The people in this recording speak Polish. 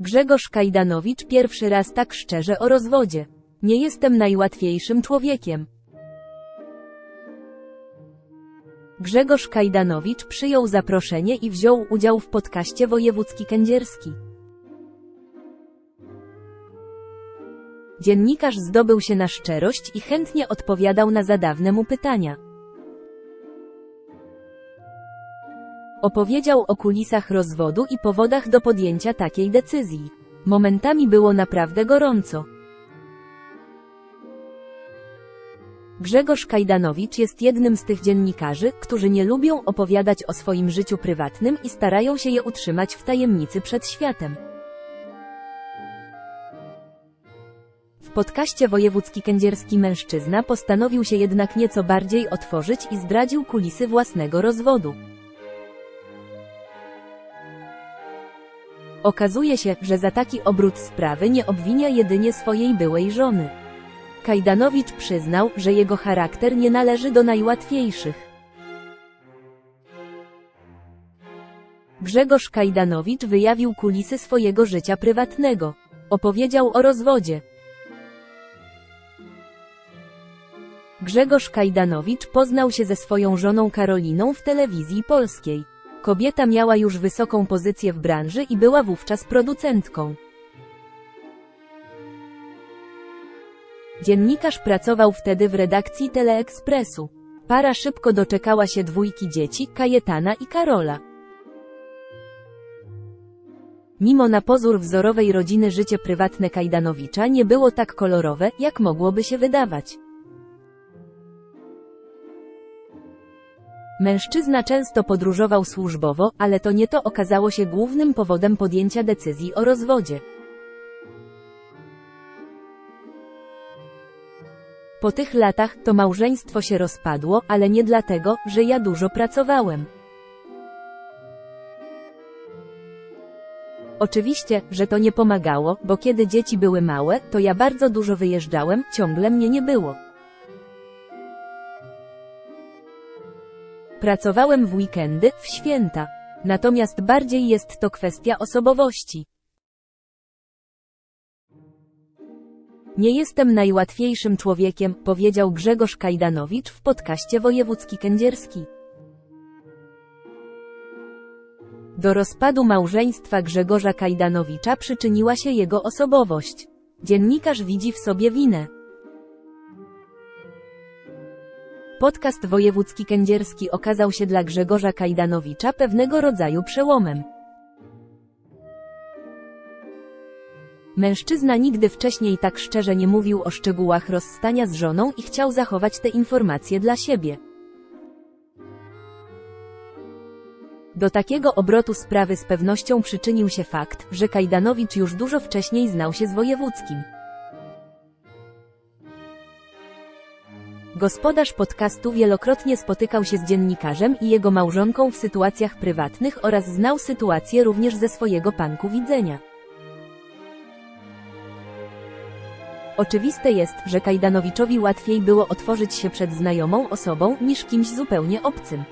Grzegorz Kajdanowicz pierwszy raz tak szczerze o rozwodzie. Nie jestem najłatwiejszym człowiekiem. Grzegorz Kajdanowicz przyjął zaproszenie i wziął udział w podcaście Wojewódzki Kędzierski. Dziennikarz zdobył się na szczerość i chętnie odpowiadał na zadawne mu pytania. Opowiedział o kulisach rozwodu i powodach do podjęcia takiej decyzji. Momentami było naprawdę gorąco. Grzegorz Kajdanowicz jest jednym z tych dziennikarzy, którzy nie lubią opowiadać o swoim życiu prywatnym i starają się je utrzymać w tajemnicy przed światem. W podcaście Wojewódzki Kędzierski Mężczyzna postanowił się jednak nieco bardziej otworzyć i zdradził kulisy własnego rozwodu. Okazuje się, że za taki obrót sprawy nie obwinia jedynie swojej byłej żony. Kajdanowicz przyznał, że jego charakter nie należy do najłatwiejszych. Grzegorz Kajdanowicz wyjawił kulisy swojego życia prywatnego. Opowiedział o rozwodzie. Grzegorz Kajdanowicz poznał się ze swoją żoną Karoliną w telewizji polskiej. Kobieta miała już wysoką pozycję w branży i była wówczas producentką. Dziennikarz pracował wtedy w redakcji Teleekspresu. Para szybko doczekała się dwójki dzieci, Kajetana i Karola. Mimo na pozór wzorowej rodziny życie prywatne Kajdanowicza nie było tak kolorowe, jak mogłoby się wydawać. Mężczyzna często podróżował służbowo, ale to nie to okazało się głównym powodem podjęcia decyzji o rozwodzie. Po tych latach to małżeństwo się rozpadło, ale nie dlatego, że ja dużo pracowałem. Oczywiście, że to nie pomagało, bo kiedy dzieci były małe, to ja bardzo dużo wyjeżdżałem, ciągle mnie nie było. Pracowałem w weekendy, w święta. Natomiast bardziej jest to kwestia osobowości. Nie jestem najłatwiejszym człowiekiem, powiedział Grzegorz Kajdanowicz w podcaście Wojewódzki Kędzierski. Do rozpadu małżeństwa Grzegorza Kajdanowicza przyczyniła się jego osobowość. Dziennikarz widzi w sobie winę. Podcast Wojewódzki Kędzierski okazał się dla Grzegorza Kajdanowicza pewnego rodzaju przełomem. Mężczyzna nigdy wcześniej tak szczerze nie mówił o szczegółach rozstania z żoną i chciał zachować te informacje dla siebie. Do takiego obrotu sprawy z pewnością przyczynił się fakt, że Kajdanowicz już dużo wcześniej znał się z Wojewódzkim. Gospodarz podcastu wielokrotnie spotykał się z dziennikarzem i jego małżonką w sytuacjach prywatnych oraz znał sytuację również ze swojego panku widzenia. Oczywiste jest, że Kajdanowiczowi łatwiej było otworzyć się przed znajomą osobą niż kimś zupełnie obcym.